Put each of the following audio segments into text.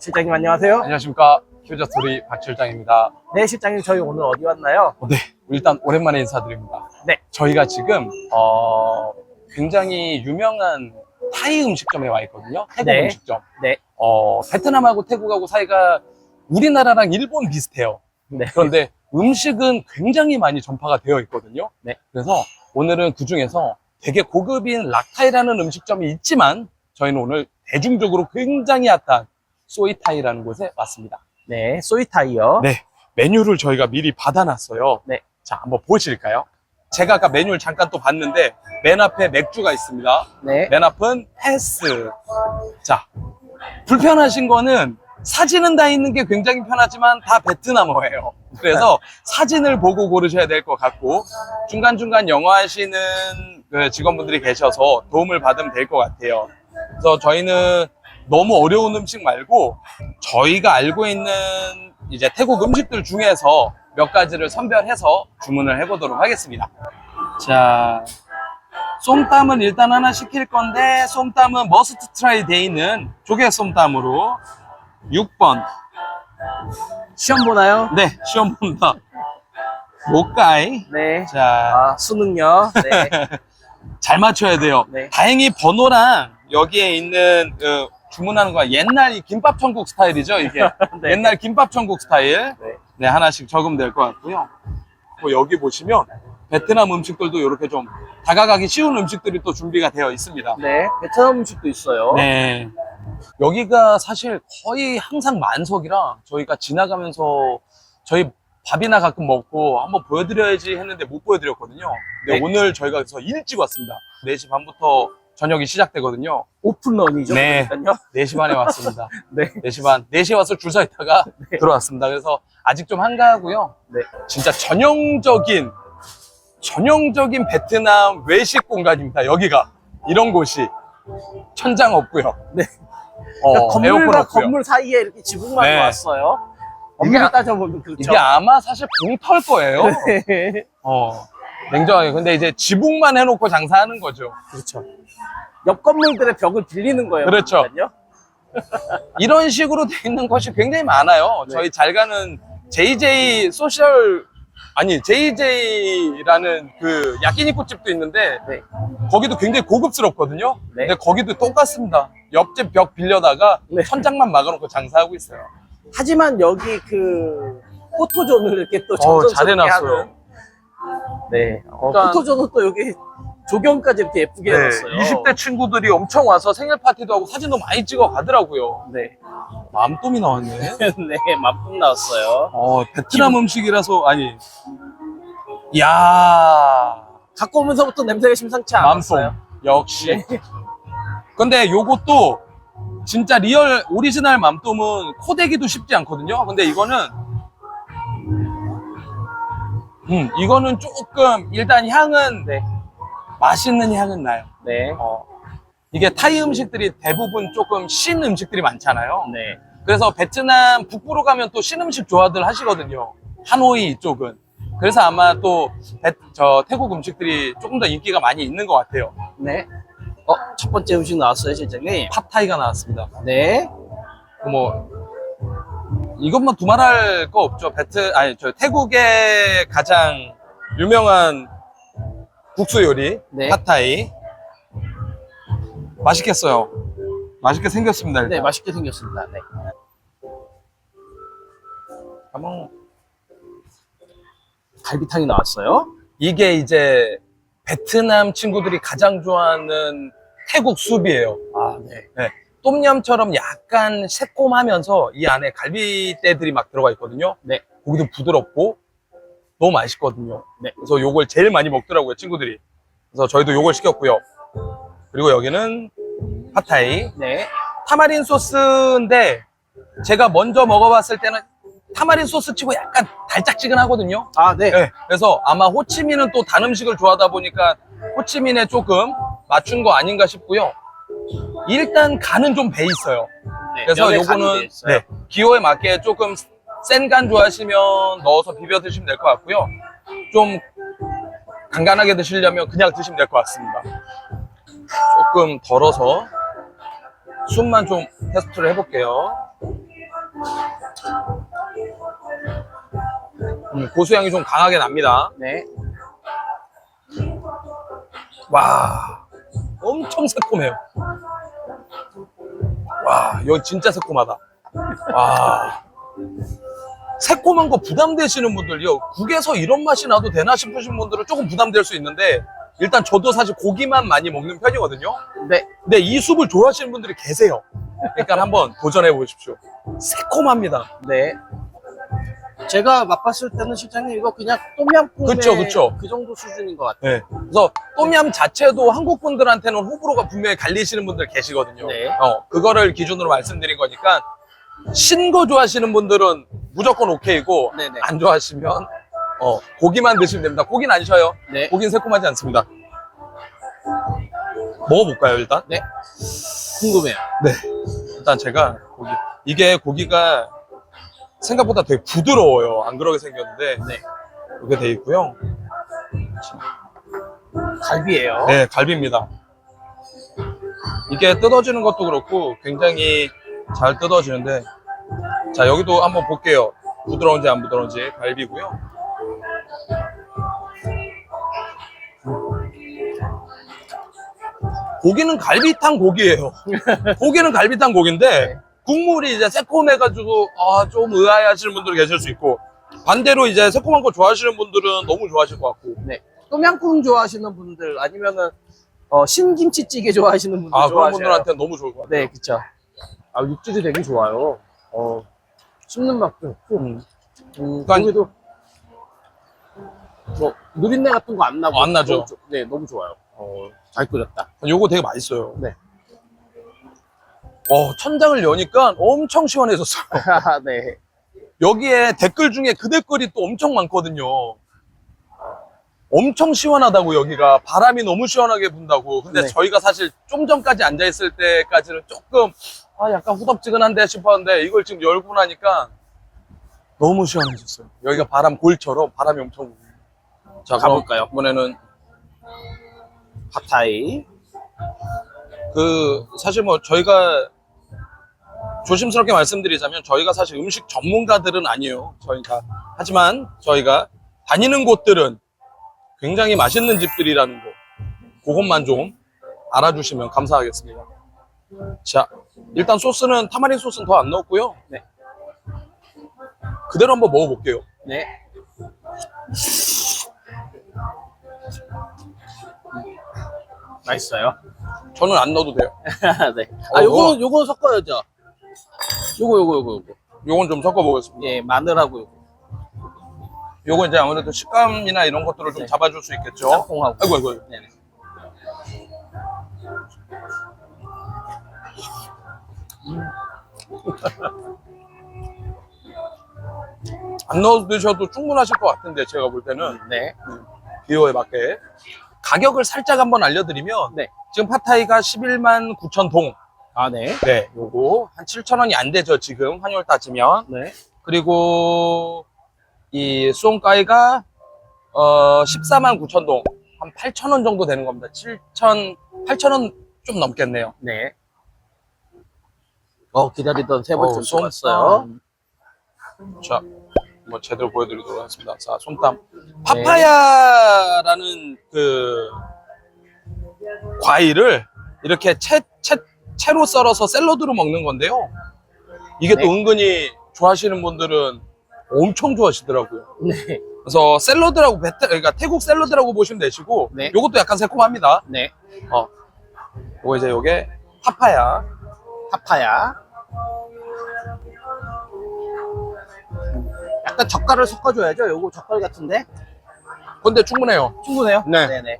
실장님 안녕하세요. 안녕하십니까. 키우자 스토리 박 실장입니다. 네, 실장님 저희 오늘 어디 왔나요? 네, 일단 오랜만에 인사드립니다. 네. 저희가 지금 어, 굉장히 유명한 타이 음식점에 와 있거든요. 태국 네. 음식점. 네. 어, 베트남하고 태국하고 사이가 우리나라랑 일본 비슷해요. 네. 그런데 음식은 굉장히 많이 전파가 되어 있거든요. 네. 그래서 오늘은 그 중에서 되게 고급인 락타이라는 음식점이 있지만 저희는 오늘 대중적으로 굉장히 핫한 소이타이라는 곳에 왔습니다. 네, 소이타이요. 네, 메뉴를 저희가 미리 받아놨어요. 네. 자, 한번 보실까요? 제가 아까 메뉴를 잠깐 또 봤는데 맨 앞에 맥주가 있습니다. 네. 맨 앞은 패스. 자, 불편하신 거는 사진은 다 있는 게 굉장히 편하지만 다 베트남어예요. 그래서 사진을 보고 고르셔야 될 것 같고 중간중간 영어 하시는 그 직원분들이 계셔서 도움을 받으면 될 것 같아요. 그래서 저희는 너무 어려운 음식 말고 저희가 알고 있는 이제 태국 음식들 중에서 몇 가지를 선별해서 주문을 해보도록 하겠습니다. 자, 쏨땀은 일단 하나 시킬 건데 쏨땀은 머스트 트라이 돼 있는 조개 쏨땀으로 6번. 시험 보나요? 네, 시험 본다. 모까이. 네. 자, 아, 수능요. 네. 잘 맞춰야 돼요. 네. 다행히 번호랑 여기에 있는 그 주문하는 거 옛날 이 김밥 천국 스타일이죠, 이게. 네. 옛날 김밥 천국 스타일. 네. 네, 하나씩 적으면 될 것 같고요. 뭐 여기 보시면 베트남 음식들도 이렇게 좀 다가가기 쉬운 음식들이 또 준비가 되어 있습니다. 네. 베트남 음식도 있어요. 네. 여기가 사실 거의 항상 만석이라 저희가 지나가면서 저희 밥이나 가끔 먹고 한번 보여드려야지 했는데 못 보여드렸거든요. 근데 네. 오늘 저희가 그래서 일찍 왔습니다. 4시 반부터 저녁이 시작되거든요. 오픈런이죠. 네. 그러니까요. 4시 반에 왔습니다. 네. 4시 반. 4시에 와서 줄 서 있다가 네. 들어왔습니다. 그래서 아직 좀 한가하고요. 네. 진짜 전형적인, 전형적인 베트남 외식 공간입니다. 여기가. 이런 곳이. 천장 없고요. 네. 어, 그러니까 건물과. 건물 사이에 이렇게 지붕만 네. 왔어요. 엄밀히 아- 따져보면 그렇죠. 이게 아마 사실 봉털 거예요. 네. 어. 냉정하게. 근데 이제 지붕만 해놓고 장사하는 거죠. 그렇죠. 옆 건물들의 벽을 빌리는 거예요. 그렇죠. 그러니까요. 이런 식으로 돼 있는 것이 굉장히 많아요. 네. 저희 잘 가는 JJ 소셜 아니 JJ라는 그 야끼니쿠 집도 있는데 네. 거기도 굉장히 고급스럽거든요. 네. 근데 거기도 똑같습니다. 옆집 벽 빌려다가 네. 천장만 막아놓고 장사하고 있어요. 하지만 여기 그 포토존을 이렇게 또 어, 정성스럽게 잘해놨어요. 하는 네. 어, 그러니까- 포토존은 또 여기 조경까지 이렇게 예쁘게 해놨어요. 20대 친구들이 엄청 와서 생일 파티도 하고 사진도 많이 찍어 가더라고요. 네. 맘똥이 나왔네. 네, 맛풍 나왔어요. 어, 베트남 음식이라서 아니. 야 갖고 오면서부터 냄새가 심상치 맘통 않았어요. 역시. 근데 요것도 진짜 리얼 오리지널 맘tom은 코대기도 쉽지 않거든요. 근데 이거는 음 이거는 조금 일단 향은 네. 맛있는 향은 나요. 네. 어. 이게 타이 음식들이 대부분 조금 신 음식들이 많잖아요. 네. 그래서 베트남 북부로 가면 또 신 음식 좋아들 하시거든요. 하노이 이쪽은. 그래서 아마 또 베- 저 태국 음식들이 조금 더 인기가 많이 있는 것 같아요. 네. 어, 첫 번째 음식 나왔어요, 실장님. 팟타이가 나왔습니다. 네. 뭐 이것만 두말할 거 없죠. 베트 아니 저 태국의 가장 유명한 국수 요리 네. 팟타이 맛있겠어요. 맛있게 생겼습니다. 일단. 네, 맛있게 생겼습니다. 네. 한번 갈비탕이 나왔어요. 이게 이제 베트남 친구들이 가장 좋아하는 태국 숲이에요. 아, 네. 똠얌처럼 약간 새콤하면서 이 안에 갈비떼들이 막 들어가 있거든요. 네. 고기도 부드럽고 너무 맛있거든요. 네. 그래서 요걸 제일 많이 먹더라고요, 친구들이. 그래서 저희도 요걸 시켰고요. 그리고 여기는 팟타이. 네. 타마린 소스인데 제가 먼저 먹어봤을 때는 타마린 소스 치고 약간 달짝지근하거든요. 아, 네. 네, 그래서 아마 호치민은 또 단 음식을 좋아하다 보니까 호치민에 조금 맞춘 거 아닌가 싶고요. 일단 간은 좀 배 있어요. 네, 그래서 요거는. 네, 기호에 맞게 조금 센 간 좋아하시면 넣어서 비벼 드시면 될 것 같고요. 좀 간간하게 드시려면 그냥 드시면 될 것 같습니다. 조금 덜어서 숨만 좀 테스트를 해볼게요. 음, 고수향이 좀 강하게 납니다. 네. 와, 엄청 새콤해요. 와, 이거 진짜 새콤하다. 와. 새콤한 거 부담되시는 분들요, 국에서 이런 맛이 나도 되나 싶으신 분들은 조금 부담될 수 있는데, 일단 저도 사실 고기만 많이 먹는 편이거든요. 네. 근데 이 숲을 좋아하시는 분들이 계세요. 그러니까 한번 도전해 보십시오. 새콤합니다. 네. 제가 맛봤을 때는 실장님 이거 그냥 똠얌꿍의 그쵸, 그쵸. 그 정도 수준인 것 같아요. 네. 그래서 똠얌 자체도 한국 분들한테는 호불호가 분명히 갈리시는 분들 계시거든요. 네. 어, 그거를 기준으로 말씀드린 거니까 신거 좋아하시는 분들은 무조건 오케이고 네네. 안 좋아하시면 어, 고기만 드시면 됩니다. 고기는 안 쉬어요. 네. 고기는 새콤하지 않습니다. 먹어볼까요 일단? 네. 궁금해요. 네. 일단 제가 고기 이게 고기가 생각보다 되게 부드러워요. 안 그러게 생겼는데 네. 이렇게 돼 있고요. 갈비예요. 네, 갈비입니다. 이게 뜯어지는 것도 그렇고 굉장히 잘 뜯어지는데 자 여기도 한번 볼게요. 부드러운지 안 부드러운지 갈비고요. 고기는 갈비탕 고기예요. 고기는 갈비탕 고기인데 국물이 이제 새콤해가지고 아, 좀 의아해하시는 분들 계실 수 있고 반대로 이제 새콤한 거 좋아하시는 분들은 너무 좋아하실 것 같고 네. 똠양꿍 좋아하시는 분들 아니면은 어, 신김치찌개 좋아하시는 분들 아 그런 좋아하셔요. 분들한테는 너무 좋을 것 같아요. 네, 그쵸. 아, 육질이 되게 좋아요. 어, 씹는 맛도 있고, 음. 음, 그러니까- 고기도 뭐 누린내 같은 거 안 나고 안 나죠. 너무 좋- 네, 너무 좋아요. 어, 잘 끓였다. 요거 되게 맛있어요. 네. 어, 천장을 여니까 엄청 시원해졌어요. 네. 여기에 댓글 중에 그 댓글이 또 엄청 많거든요. 엄청 시원하다고 여기가 바람이 너무 시원하게 분다고. 근데 네. 저희가 사실 좀 전까지 앉아 있을 때까지는 조금 아 약간 후덥지근한데 싶었는데 이걸 지금 열고 나니까 너무 시원해졌어요. 여기가 바람 골처럼 바람이 엄청 불어요. 자, 가볼까요? 이번에는 팟타이. 그 사실 뭐 저희가 조심스럽게 말씀드리자면 저희가 사실 음식 전문가들은 아니에요. 저희가 하지만 저희가 다니는 곳들은 굉장히 맛있는 집들이라는 거 그것만 좀 알아주시면 감사하겠습니다. 자 일단 소스는 타마린 소스는 더 안 넣었고요. 네. 그대로 한번 먹어볼게요. 네. 맛있어요. 저는 안 넣어도 돼요. 네. 어, 아, 요거, 요거 섞어야죠. 요거, 요거, 요거, 요거. 요건 좀 섞어보겠습니다. 예, 마늘하고 요거. 요거 이제 아무래도 식감이나 이런 것들을 좀 네. 잡아줄 수 있겠죠. 짬뽕하고. 아이고 아이고. 네네. 안 넣어 드셔도 충분하실 것 같은데 제가 볼 때는 네. 비호에 맞게 가격을 살짝 한번 알려드리면 네. 지금 파타이가 11만 9천 동. 아, 네. 네, 요거 한 7천 원이 안 되죠 지금 환율 따지면. 네. 그리고 이 수온가이가 어 14만 9천 동. 한 8천 원 정도 되는 겁니다. 7천 8천 원 좀 넘겠네요. 네. 어, 기다리던 세 번째 어우, 좀 왔어요. 자, 뭐 제대로 보여드리도록 하겠습니다. 자, 솜땀. 파파야라는 그 과일을 이렇게 채, 채, 채로 썰어서 샐러드로 먹는 건데요. 이게 또 네. 은근히 좋아하시는 분들은 엄청 좋아하시더라고요. 네. 그래서 샐러드라고, 베트, 그러니까 태국 샐러드라고 보시면 되시고, 네. 요것도 약간 새콤합니다. 네. 어. 요거 이제 요게 파파야. 파파야. 약간 젓갈을 섞어줘야죠. 요거 젓갈 같은데? 근데 충분해요. 충분해요? 네. 네네.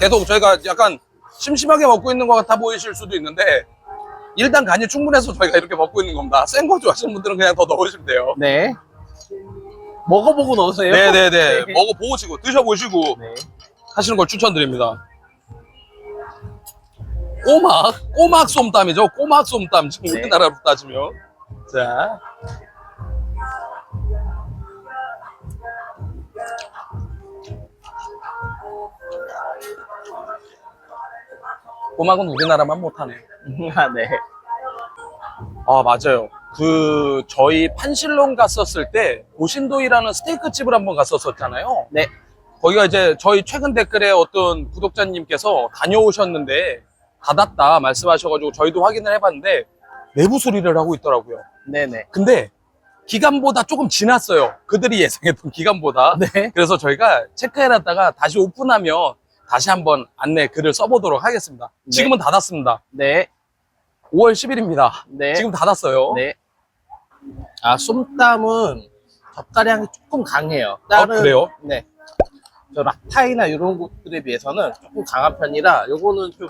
계속 저희가 약간 심심하게 먹고 있는 것 같아 보이실 수도 있는데 일단 간이 충분해서 저희가 이렇게 먹고 있는 겁니다. 센 거 좋아하시는 분들은 그냥 더 넣으시면 돼요. 네. 먹어보고 넣으세요. 네네네. 네. 먹어보시고 드셔보시고 네. 하시는 걸 추천드립니다. 꼬막, 꼬막 솜땀이죠. 꼬막 솜땀. 지금 네. 우리나라로 따지면. 자. 꼬막은 우리나라만 못하네. 아, 네. 아, 맞아요. 그 저희 판실론 갔었을 때 고신도이라는 스테이크 집을 한번 갔었었잖아요. 네. 거기가 이제 저희 최근 댓글에 어떤 구독자님께서 다녀오셨는데 닫았다 말씀하셔가지고 저희도 확인을 해봤는데 내부 수리를 하고 있더라고요. 네네. 근데 기간보다 조금 지났어요. 그들이 예상했던 기간보다. 네. 그래서 저희가 체크해놨다가 다시 오픈하면 다시 한번 안내 글을 써보도록 하겠습니다. 네. 지금은 닫았습니다. 네. 5월 10일입니다. 네. 지금 닫았어요. 네. 아, 쏨땀은 젓갈향이 조금 강해요. 아, 그래요? 네. 저 락타이나 이런 곳들에 비해서는 조금 강한 편이라 요거는 좀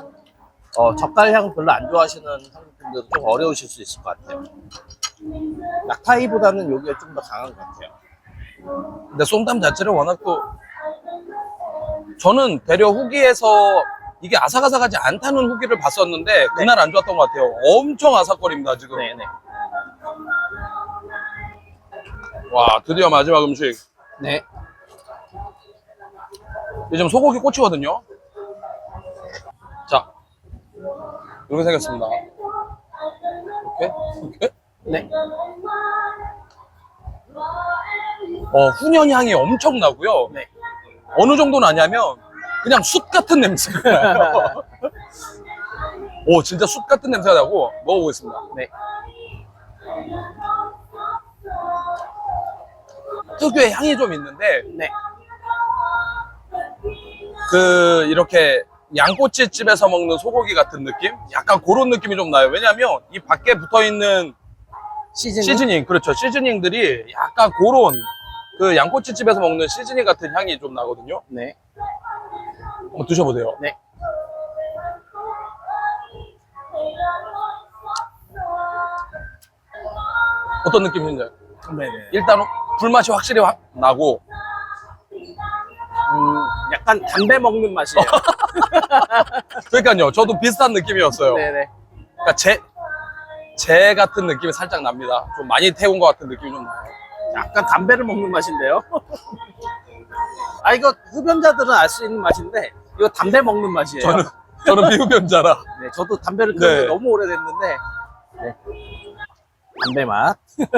어, 젓갈향 별로 안 좋아하시는 한국분들은 좀 어려우실 수 있을 것 같아요. 락타이보다는 여기가 좀더 강한 것 같아요. 근데 쏨땀 자체를 워낙 또 저는 대려 후기에서 이게 아삭아삭하지 않다는 후기를 봤었는데 그날 안 좋았던 것 같아요. 엄청 아삭거립니다 지금. 네네. 와 드디어 마지막 음식. 네. 요즘 소고기 꼬치거든요. 자 이렇게 생겼습니다. 이렇게 이렇게. 네. 어 훈연 향이 엄청 나고요. 네. 어느 정도는 아냐면 그냥 숯 같은 냄새가 나요. 오 진짜 숯 같은 냄새가 나고 먹어보겠습니다. 네. 특유의 향이 좀 있는데 네. 그 이렇게 양꼬치 집에서 먹는 소고기 같은 느낌? 약간 그런 느낌이 좀 나요. 왜냐면 이 밖에 붙어 있는 시즈닝. 시즈닝 그렇죠 시즈닝들이 약간 그런 그 양꼬치 집에서 먹는 시즈닝 같은 향이 좀 나거든요. 네. 한번 드셔보세요. 네. 어떤 느낌인지 네네. 일단 불맛이 확실히 확 나고 음, 약간 담배 먹는 맛이에요. 그러니까요 저도 비슷한 느낌이었어요. 네네. 그러니까 제, 제 같은 느낌이 살짝 납니다. 좀 많이 태운 것 같은 느낌이 좀 나요. 약간 담배를 먹는 맛인데요. 아 이거 흡연자들은 알 수 있는 맛인데 이거 담배 먹는 맛이에요. 저는 저는 미흡연자라. 네, 저도 담배를 끊은 네. 지 너무 오래됐는데 네. 담배 맛.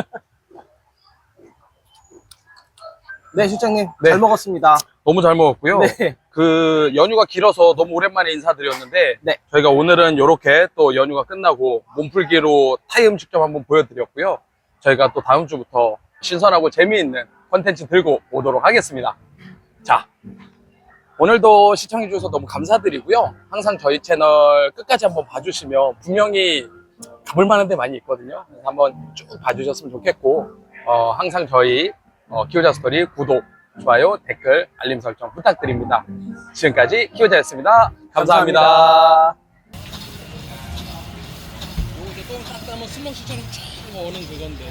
네, 실장님 네. 잘 먹었습니다. 너무 잘 먹었고요. 네, 그 연휴가 길어서 너무 오랜만에 인사드렸는데 네. 저희가 오늘은 이렇게 또 연휴가 끝나고 몸풀기로 타이 음식점 한번 보여드렸고요. 저희가 또 다음 주부터 신선하고 재미있는 컨텐츠 들고 오도록 하겠습니다. 자, 오늘도 시청해주셔서 너무 감사드리고요. 항상 저희 채널 끝까지 한번 봐주시면 분명히 가볼 만한 데 많이 있거든요. 그래서 한번 쭉 봐주셨으면 좋겠고, 어, 항상 저희 어, 키우자 스토리 구독, 좋아요, 댓글, 알림 설정 부탁드립니다. 지금까지 키우자였습니다. 감사합니다. 이제 똥 닦다면 슬렁시처럼 쫙 오는 그건데.